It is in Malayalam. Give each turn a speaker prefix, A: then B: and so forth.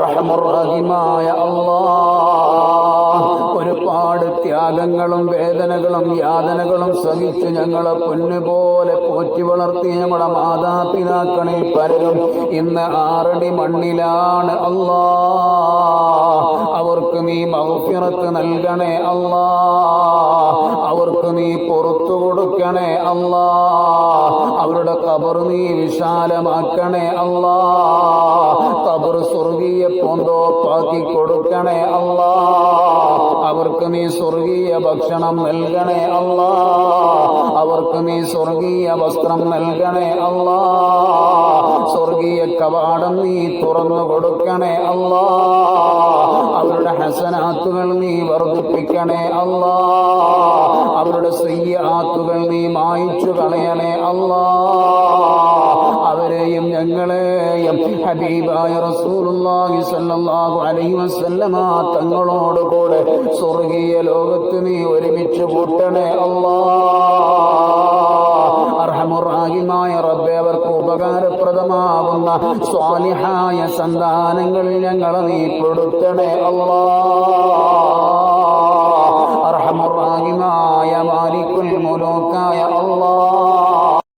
A: റഹമുറാഹിമായ ഒരുപാട് ത്യാഗങ്ങളും വേദനകളും യാതനകളും സഹിച്ച് ഞങ്ങളെ പൊന്നുപോലെ പോറ്റി വളർത്തി ഞങ്ങളെ മാതാപിതാക്കളിൽ പലരും ഇന്ന് ആറടി മണ്ണിലാണ് അള്ളാ അവർക്ക് നീ മൗഫിറത്ത് നൽകണേ അള്ളാ അവർക്ക് നീ പുറത്തു കൊടുക്കണേ അള്ളാ അവരുടെ കബർ നീ വിശാലമാക്കണേ പൂന്തോപ്പാക്കി കൊടുക്കണേ അല്ലാ. അവർക്ക് നീ സ്വർഗീയ ഭക്ഷണം നൽകണേ അല്ലാ. അവർക്ക് നീ സ്വർഗീയ വസ്ത്രം നൽകണേ അല്ലാ. സ്വർഗീയ കവാടം നീ തുറന്നു കൊടുക്കണേ അല്ലാ. അവരുടെ ഹസനാത്തുകൾ നീ വർദ്ധിപ്പിക്കണേ അല്ലാ. അവരുടെ സയ്യാത്തുകൾ നീ മായിച്ചു കളയണേ അല്ലാ. ഹബീബായ റസൂലുള്ളാഹി സ്വല്ലല്ലാഹു അലൈഹി വസല്ലമ തങ്ങളോട് കൂടെ സ്വർഗീയ ലോകത്ത് നീ ഒരുമിച്ച് കൂട്ടണേ അല്ലാഹ് അർഹമുറാഹിമായ റബ്ബെ അവർക്ക് ഉപകാരപ്രദമാകുന്ന സ്വാലിഹായ സന്താനങ്ങൾ ഞങ്ങളെ നീ കൊടുത്തണേ അല്ലാഹ് റഹീമായ മാലിക്കുൽ മുലൂക്കായ അല്ലാഹ്